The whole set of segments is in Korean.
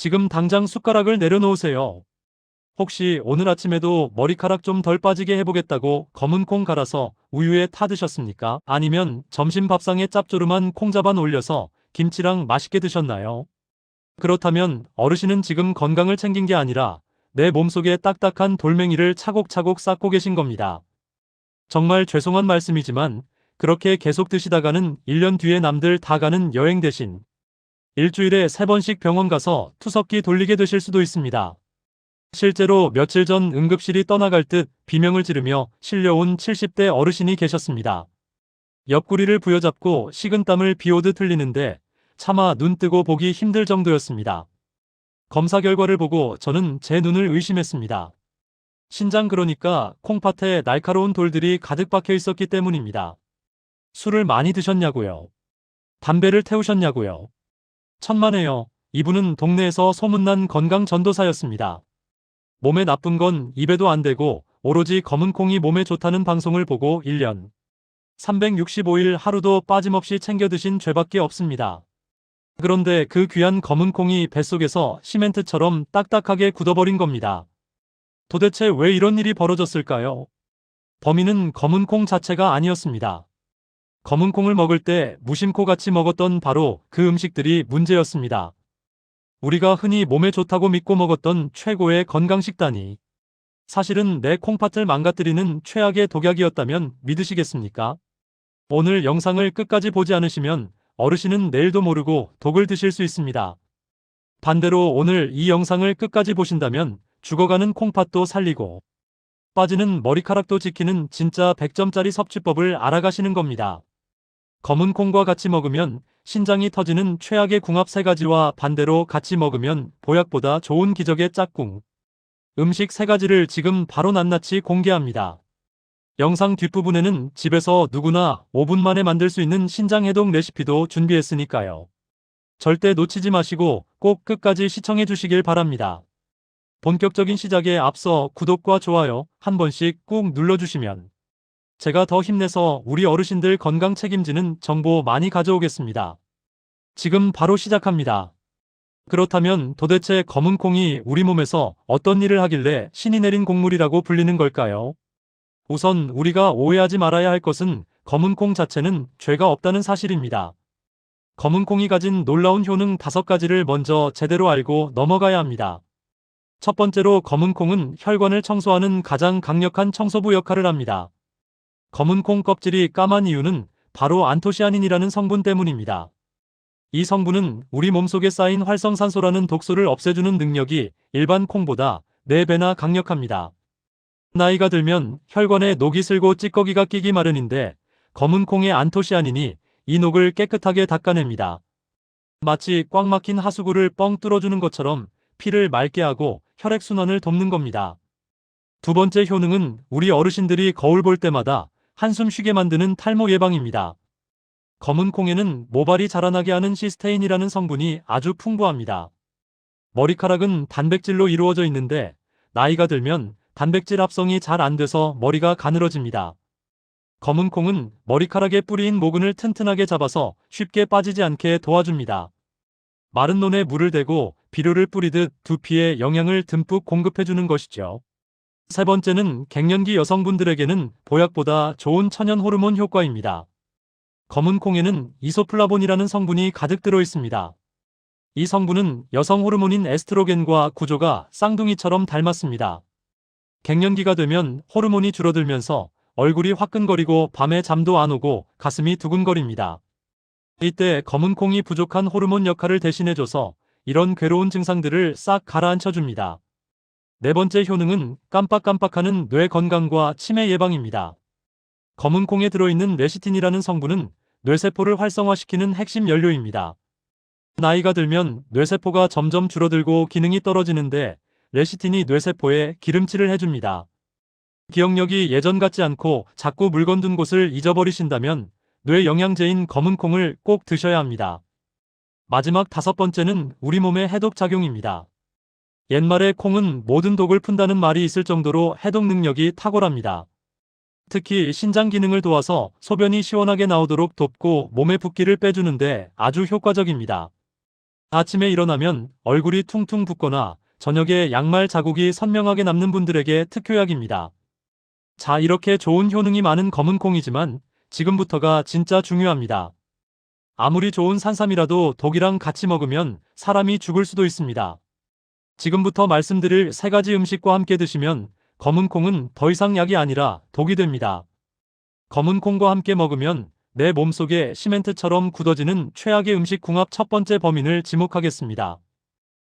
지금 당장 숟가락을 내려놓으세요. 혹시 오늘 아침에도 머리카락 좀 덜 빠지게 해보겠다고 검은 콩 갈아서 우유에 타 드셨습니까? 아니면 점심 밥상에 짭조름한 콩자반 올려서 김치랑 맛있게 드셨나요? 그렇다면 어르신은 지금 건강을 챙긴 게 아니라 내 몸속에 딱딱한 돌멩이를 차곡차곡 쌓고 계신 겁니다. 정말 죄송한 말씀이지만 그렇게 계속 드시다가는 1년 뒤에 남들 다 가는 여행 대신 일주일에 3번씩 병원 가서 투석기 돌리게 되실 수도 있습니다. 실제로 며칠 전 응급실이 떠나갈 듯 비명을 지르며 실려온 70대 어르신이 계셨습니다. 옆구리를 부여잡고 식은땀을 비오듯 흘리는데 차마 눈 뜨고 보기 힘들 정도였습니다. 검사 결과를 보고 저는 제 눈을 의심했습니다. 신장 그러니까 콩팥에 날카로운 돌들이 가득 박혀 있었기 때문입니다. 술을 많이 드셨냐고요? 담배를 태우셨냐고요? 천만에요. 이분은 동네에서 소문난 건강 전도사였습니다. 몸에 나쁜 건 입에도 안 대고 오로지 검은 콩이 몸에 좋다는 방송을 보고 1년 365일 하루도 빠짐없이 챙겨 드신 죄밖에 없습니다. 그런데 그 귀한 검은 콩이 뱃속에서 시멘트처럼 딱딱하게 굳어버린 겁니다. 도대체 왜 이런 일이 벌어졌을까요? 범인은 검은 콩 자체가 아니었습니다. 검은 콩을 먹을 때 무심코 같이 먹었던 바로 그 음식들이 문제였습니다. 우리가 흔히 몸에 좋다고 믿고 먹었던 최고의 건강식단이 사실은 내 콩팥을 망가뜨리는 최악의 독약이었다면 믿으시겠습니까? 오늘 영상을 끝까지 보지 않으시면 어르신은 내일도 모르고 독을 드실 수 있습니다. 반대로 오늘 이 영상을 끝까지 보신다면 죽어가는 콩팥도 살리고 빠지는 머리카락도 지키는 진짜 100점짜리 섭취법을 알아가시는 겁니다. 검은 콩과 같이 먹으면 신장이 터지는 최악의 궁합 세 가지와 반대로 같이 먹으면 보약보다 좋은 기적의 짝꿍. 음식 세 가지를 지금 바로 낱낱이 공개합니다. 영상 뒷부분에는 집에서 누구나 5분 만에 만들 수 있는 신장 해독 레시피도 준비했으니까요. 절대 놓치지 마시고 꼭 끝까지 시청해 주시길 바랍니다. 본격적인 시작에 앞서 구독과 좋아요 한 번씩 꾹 눌러주시면 제가 더 힘내서 우리 어르신들 건강 책임지는 정보 많이 가져오겠습니다. 지금 바로 시작합니다. 그렇다면 도대체 검은 콩이 우리 몸에서 어떤 일을 하길래 신이 내린 곡물이라고 불리는 걸까요? 우선 우리가 오해하지 말아야 할 것은 검은 콩 자체는 죄가 없다는 사실입니다. 검은 콩이 가진 놀라운 효능 다섯 가지를 먼저 제대로 알고 넘어가야 합니다. 첫 번째로 검은 콩은 혈관을 청소하는 가장 강력한 청소부 역할을 합니다. 검은 콩 껍질이 까만 이유는 바로 안토시아닌이라는 성분 때문입니다. 이 성분은 우리 몸속에 쌓인 활성산소라는 독소를 없애주는 능력이 일반 콩보다 4배나 강력합니다. 나이가 들면 혈관에 녹이 슬고 찌꺼기가 끼기 마련인데 검은 콩의 안토시아닌이 이 녹을 깨끗하게 닦아냅니다. 마치 꽉 막힌 하수구를 뻥 뚫어주는 것처럼 피를 맑게 하고 혈액순환을 돕는 겁니다. 두 번째 효능은 우리 어르신들이 거울 볼 때마다 한숨 쉬게 만드는 탈모 예방입니다. 검은 콩에는 모발이 자라나게 하는 시스테인이라는 성분이 아주 풍부합니다. 머리카락은 단백질로 이루어져 있는데 나이가 들면 단백질 합성이 잘 안 돼서 머리가 가늘어집니다. 검은 콩은 머리카락에 뿌리인 모근을 튼튼하게 잡아서 쉽게 빠지지 않게 도와줍니다. 마른 논에 물을 대고 비료를 뿌리듯 두피에 영양을 듬뿍 공급해주는 것이죠. 세 번째는 갱년기 여성분들에게는 보약보다 좋은 천연 호르몬 효과입니다. 검은 콩에는 이소플라본이라는 성분이 가득 들어 있습니다. 이 성분은 여성 호르몬인 에스트로겐과 구조가 쌍둥이처럼 닮았습니다. 갱년기가 되면 호르몬이 줄어들면서 얼굴이 화끈거리고 밤에 잠도 안 오고 가슴이 두근거립니다. 이때 검은 콩이 부족한 호르몬 역할을 대신해줘서 이런 괴로운 증상들을 싹 가라앉혀줍니다. 네 번째 효능은 깜빡깜빡하는 뇌 건강과 치매 예방입니다. 검은 콩에 들어있는 레시틴이라는 성분은 뇌세포를 활성화시키는 핵심 연료입니다. 나이가 들면 뇌세포가 점점 줄어들고 기능이 떨어지는데 레시틴이 뇌세포에 기름칠을 해줍니다. 기억력이 예전 같지 않고 자꾸 물건 둔 곳을 잊어버리신다면 뇌 영양제인 검은 콩을 꼭 드셔야 합니다. 마지막 다섯 번째는 우리 몸의 해독 작용입니다. 옛말에 콩은 모든 독을 푼다는 말이 있을 정도로 해독 능력이 탁월합니다. 특히 신장 기능을 도와서 소변이 시원하게 나오도록 돕고 몸의 붓기를 빼주는데 아주 효과적입니다. 아침에 일어나면 얼굴이 퉁퉁 붓거나 저녁에 양말 자국이 선명하게 남는 분들에게 특효약입니다. 자, 이렇게 좋은 효능이 많은 검은 콩이지만 지금부터가 진짜 중요합니다. 아무리 좋은 산삼이라도 독이랑 같이 먹으면 사람이 죽을 수도 있습니다. 지금부터 말씀드릴 세 가지 음식과 함께 드시면 검은 콩은 더 이상 약이 아니라 독이 됩니다. 검은 콩과 함께 먹으면 내 몸속에 시멘트처럼 굳어지는 최악의 음식 궁합 첫 번째 범인을 지목하겠습니다.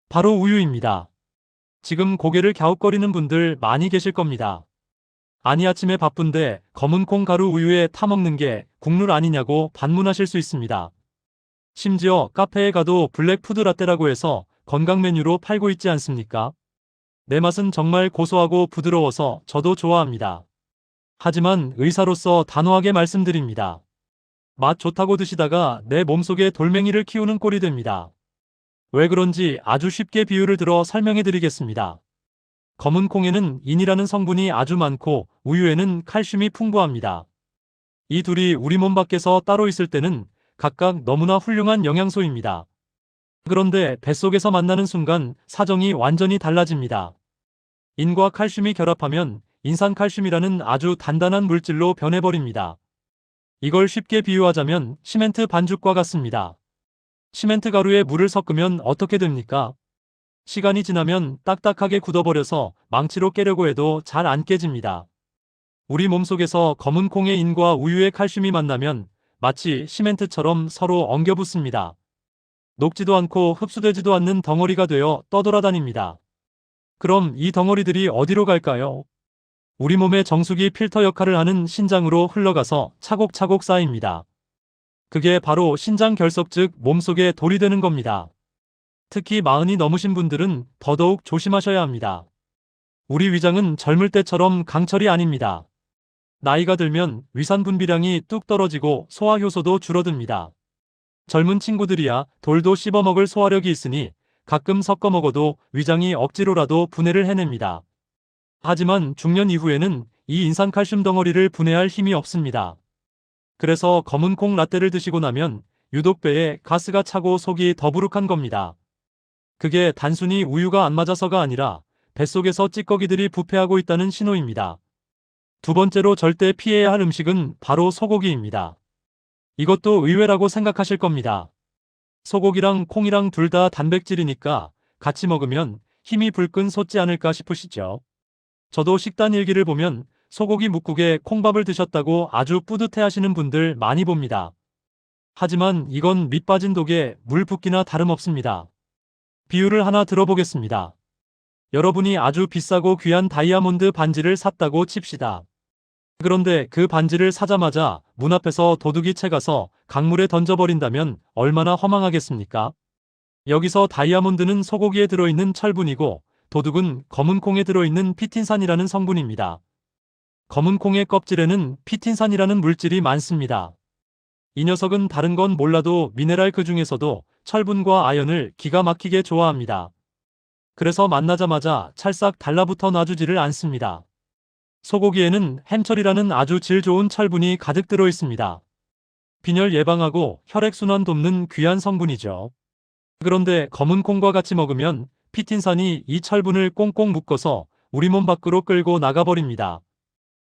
바로 우유입니다. 지금 고개를 갸웃거리는 분들 많이 계실 겁니다. 아니 아침에 바쁜데 검은 콩 가루 우유에 타먹는 게 국룰 아니냐고 반문하실 수 있습니다. 심지어 카페에 가도 블랙 푸드 라떼라고 해서 건강 메뉴로 팔고 있지 않습니까? 내 맛은 정말 고소하고 부드러워서 저도 좋아합니다. 하지만 의사로서 단호하게 말씀드립니다. 맛 좋다고 드시다가 내 몸속에 돌멩이를 키우는 꼴이 됩니다. 왜 그런지 아주 쉽게 비유를 들어 설명해 드리겠습니다. 검은 콩에는 인이라는 성분이 아주 많고 우유에는 칼슘이 풍부합니다. 이 둘이 우리 몸 밖에서 따로 있을 때는 각각 너무나 훌륭한 영양소입니다. 그런데 뱃속에서 만나는 순간 사정이 완전히 달라집니다. 인과 칼슘이 결합하면 인산칼슘이라는 아주 단단한 물질로 변해버립니다. 이걸 쉽게 비유하자면 시멘트 반죽과 같습니다. 시멘트 가루에 물을 섞으면 어떻게 됩니까? 시간이 지나면 딱딱하게 굳어버려서 망치로 깨려고 해도 잘 안 깨집니다. 우리 몸속에서 검은 콩의 인과 우유의 칼슘이 만나면 마치 시멘트처럼 서로 엉겨붙습니다. 녹지도 않고 흡수되지도 않는 덩어리가 되어 떠돌아다닙니다. 그럼 이 덩어리들이 어디로 갈까요? 우리 몸의 정수기 필터 역할을 하는 신장으로 흘러가서 차곡차곡 쌓입니다. 그게 바로 신장 결석 즉 몸속에 돌이 되는 겁니다. 특히 마흔이 넘으신 분들은 더더욱 조심하셔야 합니다. 우리 위장은 젊을 때처럼 강철이 아닙니다. 나이가 들면 위산 분비량이 뚝 떨어지고 소화 효소도 줄어듭니다. 젊은 친구들이야 돌도 씹어먹을 소화력이 있으니 가끔 섞어 먹어도 위장이 억지로라도 분해를 해냅니다. 하지만 중년 이후에는 이 인산칼슘 덩어리를 분해할 힘이 없습니다. 그래서 검은 콩 라떼를 드시고 나면 유독 배에 가스가 차고 속이 더부룩한 겁니다. 그게 단순히 우유가 안 맞아서가 아니라 뱃속에서 찌꺼기들이 부패하고 있다는 신호입니다. 두 번째로 절대 피해야 할 음식은 바로 소고기입니다. 이것도 의외라고 생각하실 겁니다. 소고기랑 콩이랑 둘 다 단백질이니까 같이 먹으면 힘이 불끈 솟지 않을까 싶으시죠? 저도 식단 일기를 보면 소고기 묵국에 콩밥을 드셨다고 아주 뿌듯해 하시는 분들 많이 봅니다. 하지만 이건 밑 빠진 독에 물 붓기나 다름없습니다. 비유를 하나 들어보겠습니다. 여러분이 아주 비싸고 귀한 다이아몬드 반지를 샀다고 칩시다. 그런데 그 반지를 사자마자 문 앞에서 도둑이 채가서 강물에 던져버린다면 얼마나 허망하겠습니까? 여기서 다이아몬드는 소고기에 들어있는 철분이고 도둑은 검은 콩에 들어있는 피틴산이라는 성분입니다. 검은 콩의 껍질에는 피틴산이라는 물질이 많습니다. 이 녀석은 다른 건 몰라도 미네랄 그 중에서도 철분과 아연을 기가 막히게 좋아합니다. 그래서 만나자마자 찰싹 달라붙어 놔주지를 않습니다. 소고기에는 햄철이라는 아주 질 좋은 철분이 가득 들어 있습니다. 빈혈 예방하고 혈액순환 돕는 귀한 성분이죠. 그런데 검은 콩과 같이 먹으면 피틴산이 이 철분을 꽁꽁 묶어서 우리 몸 밖으로 끌고 나가버립니다.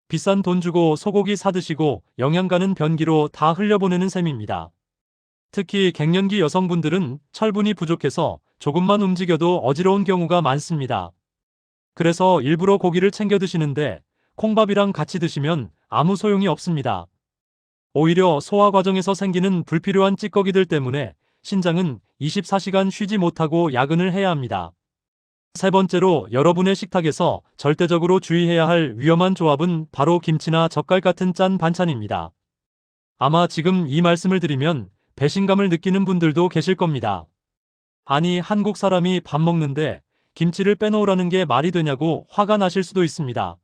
비싼 돈 주고 소고기 사드시고 영양 가는 변기로 다 흘려보내는 셈입니다. 특히 갱년기 여성분들은 철분이 부족해서 조금만 움직여도 어지러운 경우가 많습니다. 그래서 일부러 고기를 챙겨 드시는데 콩밥이랑 같이 드시면 아무 소용이 없습니다. 오히려 소화 과정에서 생기는 불필요한 찌꺼기들 때문에 신장은 24시간 쉬지 못하고 야근을 해야 합니다. 세 번째로 여러분의 식탁에서 절대적으로 주의해야 할 위험한 조합은 바로 김치나 젓갈 같은 짠 반찬입니다. 아마 지금 이 말씀을 드리면 배신감을 느끼는 분들도 계실 겁니다. 아니, 한국 사람이 밥 먹는데 김치를 빼놓으라는 게 말이 되냐고 화가 나실 수도 있습니다.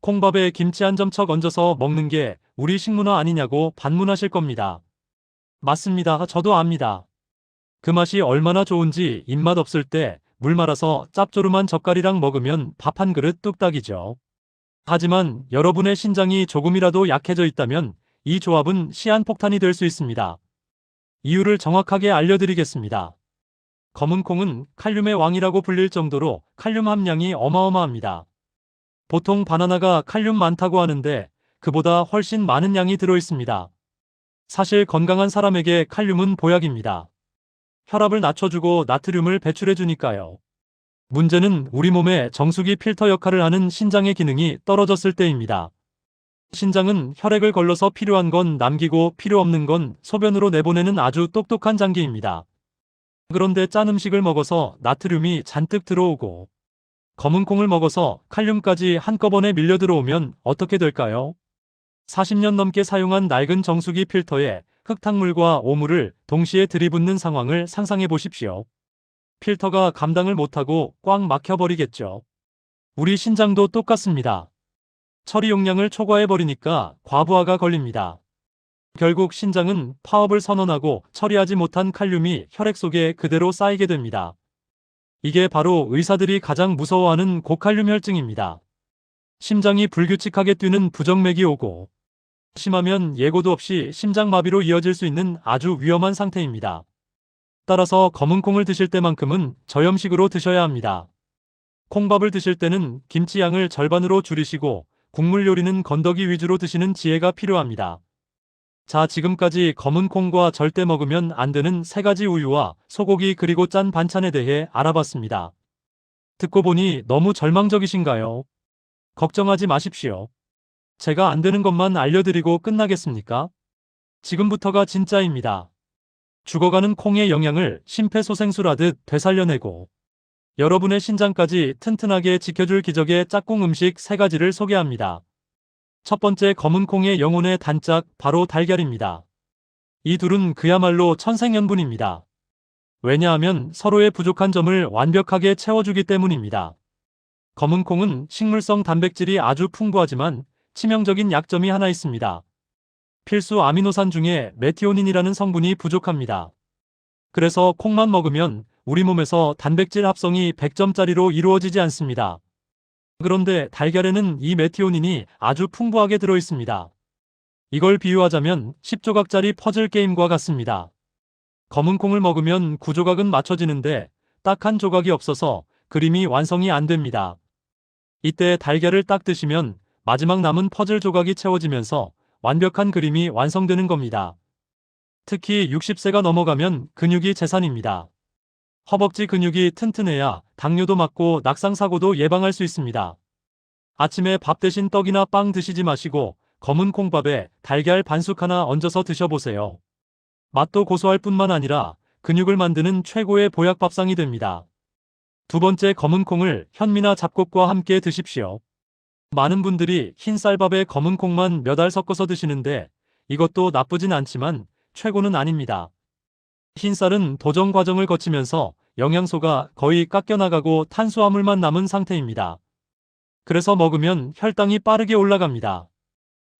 콩밥에 김치 한 점척 얹어서 먹는 게 우리 식문화 아니냐고 반문하실 겁니다. 맞습니다. 저도 압니다. 그 맛이 얼마나 좋은지 입맛 없을 때 물 말아서 짭조름한 젓갈이랑 먹으면 밥 한 그릇 뚝딱이죠. 하지만 여러분의 신장이 조금이라도 약해져 있다면 이 조합은 시한폭탄이 될 수 있습니다. 이유를 정확하게 알려드리겠습니다. 검은 콩은 칼륨의 왕이라고 불릴 정도로 칼륨 함량이 어마어마합니다. 보통 바나나가 칼륨 많다고 하는데 그보다 훨씬 많은 양이 들어 있습니다. 사실 건강한 사람에게 칼륨은 보약입니다. 혈압을 낮춰주고 나트륨을 배출해주니까요. 문제는 우리 몸의 정수기 필터 역할을 하는 신장의 기능이 떨어졌을 때입니다. 신장은 혈액을 걸러서 필요한 건 남기고 필요 없는 건 소변으로 내보내는 아주 똑똑한 장기입니다. 그런데 짠 음식을 먹어서 나트륨이 잔뜩 들어오고 검은 콩을 먹어서 칼륨까지 한꺼번에 밀려 들어오면 어떻게 될까요? 40년 넘게 사용한 낡은 정수기 필터에 흙탕물과 오물을 동시에 들이붓는 상황을 상상해 보십시오. 필터가 감당을 못하고 꽉 막혀버리겠죠. 우리 신장도 똑같습니다. 처리 용량을 초과해버리니까 과부하가 걸립니다. 결국 신장은 파업을 선언하고 처리하지 못한 칼륨이 혈액 속에 그대로 쌓이게 됩니다. 이게 바로 의사들이 가장 무서워하는 고칼륨 혈증입니다. 심장이 불규칙하게 뛰는 부정맥이 오고 심하면 예고도 없이 심장마비로 이어질 수 있는 아주 위험한 상태입니다. 따라서 검은 콩을 드실 때만큼은 저염식으로 드셔야 합니다. 콩밥을 드실 때는 김치 양을 절반으로 줄이시고 국물 요리는 건더기 위주로 드시는 지혜가 필요합니다. 자, 지금까지 검은 콩과 절대 먹으면 안 되는 세 가지 우유와 소고기 그리고 짠 반찬에 대해 알아봤습니다. 듣고 보니 너무 절망적이신가요? 걱정하지 마십시오. 제가 안 되는 것만 알려드리고 끝나겠습니까? 지금부터가 진짜입니다. 죽어가는 콩의 영양을 심폐소생술하듯 되살려내고 여러분의 신장까지 튼튼하게 지켜줄 기적의 짝꿍 음식 3가지를 소개합니다. 첫 번째 검은 콩의 영혼의 단짝 바로 달걀입니다. 이 둘은 그야말로 천생연분입니다. 왜냐하면 서로의 부족한 점을 완벽하게 채워주기 때문입니다. 검은 콩은 식물성 단백질이 아주 풍부하지만 치명적인 약점이 하나 있습니다. 필수 아미노산 중에 메티오닌이라는 성분이 부족합니다. 그래서 콩만 먹으면 우리 몸에서 단백질 합성이 100점짜리로 이루어지지 않습니다. 그런데 달걀에는 이 메티오닌이 아주 풍부하게 들어 있습니다. 이걸 비유하자면 10조각짜리 퍼즐 게임과 같습니다. 검은 콩을 먹으면 9조각은 맞춰지는데 딱 한 조각이 없어서 그림이 완성이 안 됩니다. 이때 달걀을 딱 드시면 마지막 남은 퍼즐 조각이 채워지면서 완벽한 그림이 완성되는 겁니다. 특히 60세가 넘어가면 근육이 재산입니다. 허벅지 근육이 튼튼해야 당뇨도 막고 낙상사고도 예방할 수 있습니다. 아침에 밥 대신 떡이나 빵 드시지 마시고 검은 콩밥에 달걀 반숙 하나 얹어서 드셔보세요. 맛도 고소할 뿐만 아니라 근육을 만드는 최고의 보약 밥상이 됩니다. 두 번째 검은 콩을 현미나 잡곡과 함께 드십시오. 많은 분들이 흰 쌀밥에 검은 콩만 몇 알 섞어서 드시는데 이것도 나쁘진 않지만 최고는 아닙니다. 흰쌀은 도정 과정을 거치면서 영양소가 거의 깎여나가고 탄수화물만 남은 상태입니다. 그래서 먹으면 혈당이 빠르게 올라갑니다.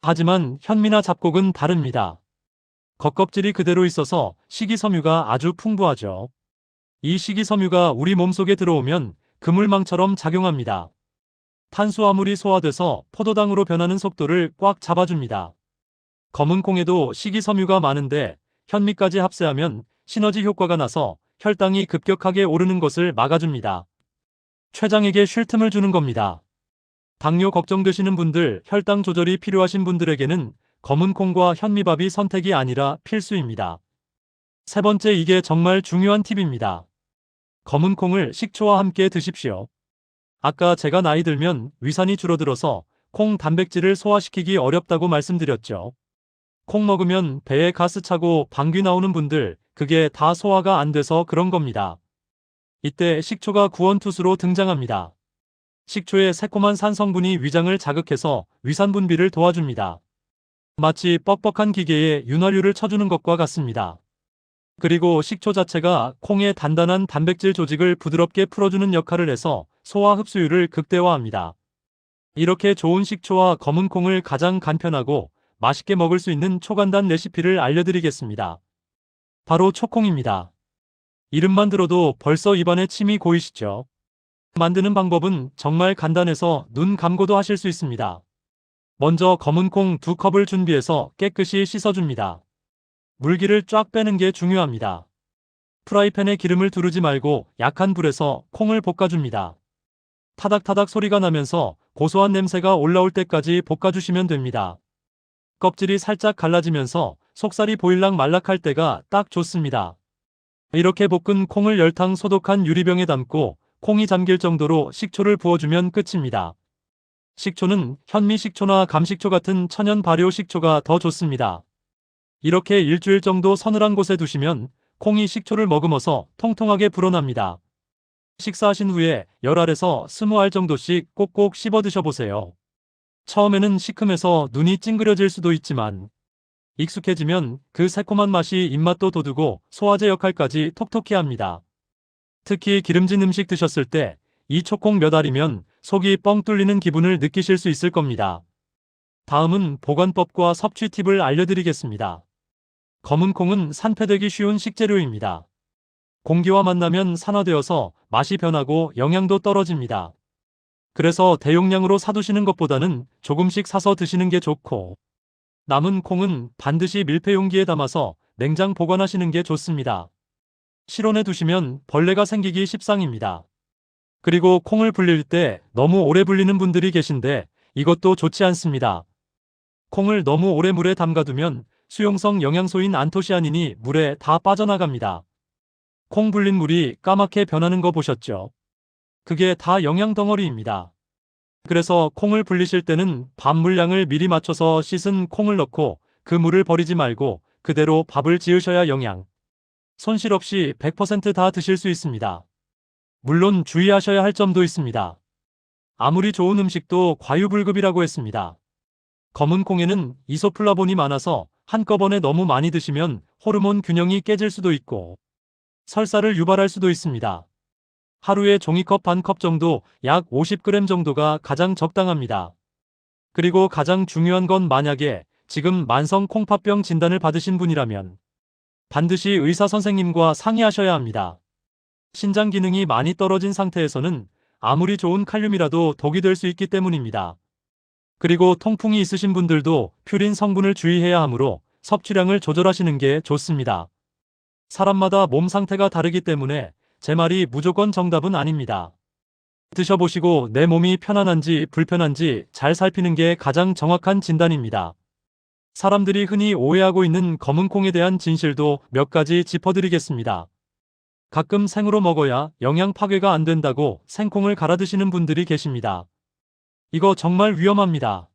하지만 현미나 잡곡은 다릅니다. 겉껍질이 그대로 있어서 식이섬유가 아주 풍부하죠. 이 식이섬유가 우리 몸속에 들어오면 그물망처럼 작용합니다. 탄수화물이 소화돼서 포도당으로 변하는 속도를 꽉 잡아줍니다. 검은 콩에도 식이섬유가 많은데 현미까지 합세하면 시너지 효과가 나서 혈당이 급격하게 오르는 것을 막아줍니다. 췌장에게 쉴 틈을 주는 겁니다. 당뇨 걱정되시는 분들, 혈당 조절이 필요하신 분들에게는 검은 콩과 현미밥이 선택이 아니라 필수입니다. 세 번째 이게 정말 중요한 팁입니다. 검은 콩을 식초와 함께 드십시오. 아까 제가 나이 들면 위산이 줄어들어서 콩 단백질을 소화시키기 어렵다고 말씀드렸죠. 콩 먹으면 배에 가스 차고 방귀 나오는 분들, 그게 다 소화가 안 돼서 그런 겁니다. 이때 식초가 구원투수로 등장합니다. 식초의 새콤한 산성분이 위장을 자극해서 위산 분비를 도와줍니다. 마치 뻑뻑한 기계에 윤활유를 쳐주는 것과 같습니다. 그리고 식초 자체가 콩의 단단한 단백질 조직을 부드럽게 풀어주는 역할을 해서 소화 흡수율을 극대화합니다. 이렇게 좋은 식초와 검은 콩을 가장 간편하고 맛있게 먹을 수 있는 초간단 레시피를 알려드리겠습니다. 바로 초콩입니다. 이름만 들어도 벌써 입안에 침이 고이시죠? 만드는 방법은 정말 간단해서 눈 감고도 하실 수 있습니다. 먼저 검은 콩 두 컵을 준비해서 깨끗이 씻어줍니다. 물기를 쫙 빼는 게 중요합니다. 프라이팬에 기름을 두르지 말고 약한 불에서 콩을 볶아줍니다. 타닥타닥 소리가 나면서 고소한 냄새가 올라올 때까지 볶아주시면 됩니다. 껍질이 살짝 갈라지면서 속살이 보일락 말락할 때가 딱 좋습니다. 이렇게 볶은 콩을 열탕 소독한 유리병에 담고 콩이 잠길 정도로 식초를 부어주면 끝입니다. 식초는 현미 식초나 감식초 같은 천연 발효 식초가 더 좋습니다. 이렇게 일주일 정도 서늘한 곳에 두시면 콩이 식초를 머금어서 통통하게 불어납니다. 식사하신 후에 10알에서 20알 정도씩 꼭꼭 씹어 드셔보세요. 처음에는 시큼해서 눈이 찡그려질 수도 있지만 익숙해지면 그 새콤한 맛이 입맛도 돋우고 소화제 역할까지 톡톡히 합니다. 특히 기름진 음식 드셨을 때 이 초콩 몇 알이면 속이 뻥 뚫리는 기분을 느끼실 수 있을 겁니다. 다음은 보관법과 섭취 팁을 알려드리겠습니다. 검은 콩은 산패되기 쉬운 식재료입니다. 공기와 만나면 산화되어서 맛이 변하고 영양도 떨어집니다. 그래서 대용량으로 사두시는 것보다는 조금씩 사서 드시는 게 좋고 남은 콩은 반드시 밀폐 용기에 담아서 냉장 보관하시는 게 좋습니다. 실온에 두시면 벌레가 생기기 십상입니다. 그리고 콩을 불릴 때 너무 오래 불리는 분들이 계신데 이것도 좋지 않습니다. 콩을 너무 오래 물에 담가두면 수용성 영양소인 안토시아닌이 물에 다 빠져나갑니다. 콩 불린 물이 까맣게 변하는 거 보셨죠? 그게 다 영양 덩어리입니다. 그래서 콩을 불리실 때는 밥 물량을 미리 맞춰서 씻은 콩을 넣고 그 물을 버리지 말고 그대로 밥을 지으셔야 영양. 손실 없이 100%다 드실 수 있습니다. 물론 주의하셔야 할 점도 있습니다. 아무리 좋은 음식도 과유불급이라고 했습니다. 검은 콩에는 이소플라본이 많아서 한꺼번에 너무 많이 드시면 호르몬 균형이 깨질 수도 있고 설사를 유발할 수도 있습니다. 하루에 종이컵 반 컵 정도 약 50g 정도가 가장 적당합니다. 그리고 가장 중요한 건 만약에 지금 만성 콩팥병 진단을 받으신 분이라면 반드시 의사 선생님과 상의하셔야 합니다. 신장 기능이 많이 떨어진 상태에서는 아무리 좋은 칼륨이라도 독이 될 수 있기 때문입니다. 그리고 통풍이 있으신 분들도 퓨린 성분을 주의해야 하므로 섭취량을 조절하시는 게 좋습니다. 사람마다 몸 상태가 다르기 때문에 제 말이 무조건 정답은 아닙니다. 드셔보시고 내 몸이 편안한지 불편한지 잘 살피는 게 가장 정확한 진단입니다. 사람들이 흔히 오해하고 있는 검은 콩에 대한 진실도 몇 가지 짚어드리겠습니다. 가끔 생으로 먹어야 영양 파괴가 안 된다고 생콩을 갈아 드시는 분들이 계십니다. 이거 정말 위험합니다.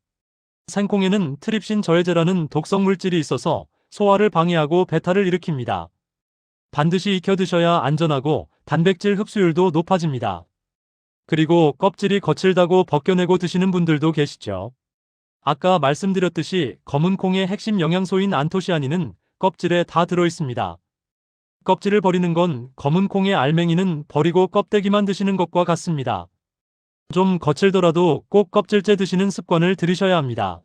생콩에는 트립신 저해제라는 독성 물질이 있어서 소화를 방해하고 배탈을 일으킵니다. 반드시 익혀 드셔야 안전하고 단백질 흡수율도 높아집니다. 그리고 껍질이 거칠다고 벗겨내고 드시는 분들도 계시죠. 아까 말씀드렸듯이 검은 콩의 핵심 영양소인 안토시아닌은 껍질에 다 들어 있습니다. 껍질을 버리는 건 검은 콩의 알맹이는 버리고 껍데기만 드시는 것과 같습니다. 좀 거칠더라도 꼭 껍질째 드시는 습관을 들이셔야 합니다.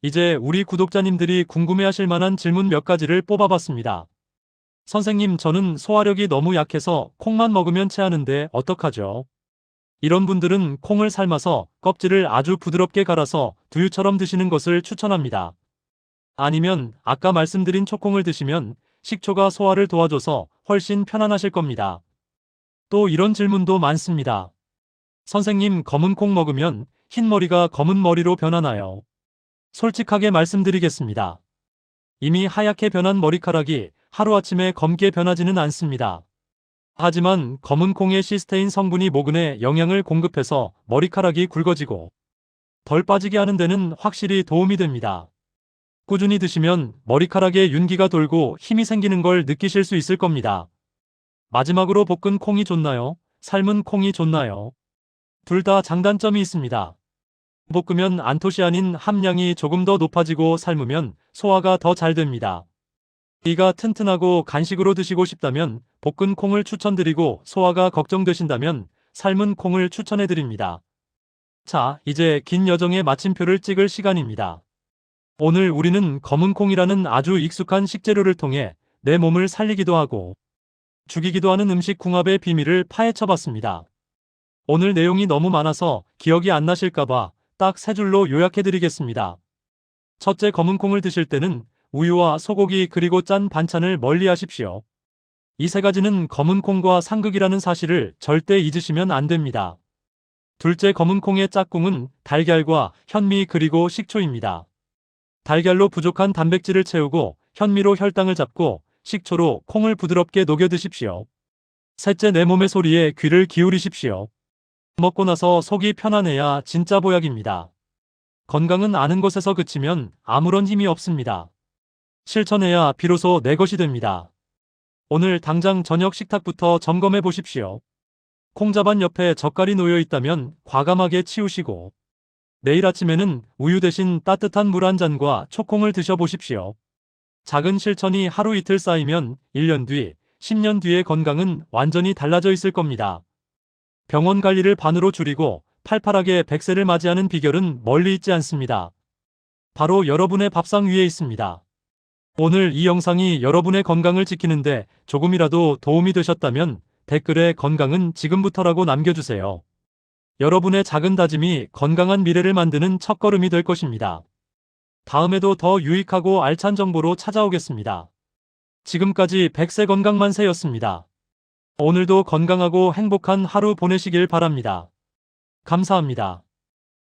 이제 우리 구독자님들이 궁금해하실 만한 질문 몇 가지를 뽑아봤습니다. 선생님, 저는 소화력이 너무 약해서 콩만 먹으면 체하는데 어떡하죠? 이런 분들은 콩을 삶아서 껍질을 아주 부드럽게 갈아서 두유처럼 드시는 것을 추천합니다. 아니면 아까 말씀드린 초콩을 드시면 식초가 소화를 도와줘서 훨씬 편안하실 겁니다. 또 이런 질문도 많습니다. 선생님, 검은 콩 먹으면 흰 머리가 검은 머리로 변하나요? 솔직하게 말씀드리겠습니다. 이미 하얗게 변한 머리카락이 하루아침에 검게 변하지는 않습니다. 하지만 검은 콩의 시스테인 성분이 모근에 영양을 공급해서 머리카락이 굵어지고 덜 빠지게 하는 데는 확실히 도움이 됩니다. 꾸준히 드시면 머리카락에 윤기가 돌고 힘이 생기는 걸 느끼실 수 있을 겁니다. 마지막으로 볶은 콩이 좋나요? 삶은 콩이 좋나요? 둘 다 장단점이 있습니다. 볶으면 안토시아닌 함량이 조금 더 높아지고 삶으면 소화가 더 잘 됩니다. 이가 튼튼하고 간식으로 드시고 싶다면 볶은 콩을 추천드리고 소화가 걱정되신다면 삶은 콩을 추천해드립니다. 자, 이제 긴 여정의 마침표를 찍을 시간입니다. 오늘 우리는 검은 콩이라는 아주 익숙한 식재료를 통해 내 몸을 살리기도 하고 죽이기도 하는 음식 궁합의 비밀을 파헤쳐 봤습니다. 오늘 내용이 너무 많아서 기억이 안 나실까봐 딱 세 줄로 요약해드리겠습니다. 첫째 검은 콩을 드실 때는 우유와 소고기 그리고 짠 반찬을 멀리 하십시오. 이 세 가지는 검은 콩과 상극이라는 사실을 절대 잊으시면 안 됩니다. 둘째 검은 콩의 짝꿍은 달걀과 현미 그리고 식초입니다. 달걀로 부족한 단백질을 채우고 현미로 혈당을 잡고 식초로 콩을 부드럽게 녹여 드십시오. 셋째 내 몸의 소리에 귀를 기울이십시오. 먹고 나서 속이 편안해야 진짜 보약입니다. 건강은 아는 것에서 그치면 아무런 힘이 없습니다. 실천해야 비로소 내 것이 됩니다. 오늘 당장 저녁 식탁부터 점검해 보십시오. 콩자반 옆에 젓갈이 놓여 있다면 과감하게 치우시고 내일 아침에는 우유 대신 따뜻한 물 한 잔과 초콩을 드셔보십시오. 작은 실천이 하루 이틀 쌓이면 1년 뒤, 10년 뒤의 건강은 완전히 달라져 있을 겁니다. 병원 관리를 반으로 줄이고 팔팔하게 100세를 맞이하는 비결은 멀리 있지 않습니다. 바로 여러분의 밥상 위에 있습니다. 오늘 이 영상이 여러분의 건강을 지키는데 조금이라도 도움이 되셨다면 댓글에 건강은 지금부터라고 남겨주세요. 여러분의 작은 다짐이 건강한 미래를 만드는 첫걸음이 될 것입니다. 다음에도 더 유익하고 알찬 정보로 찾아오겠습니다. 지금까지 백세 건강만세였습니다. 오늘도 건강하고 행복한 하루 보내시길 바랍니다. 감사합니다.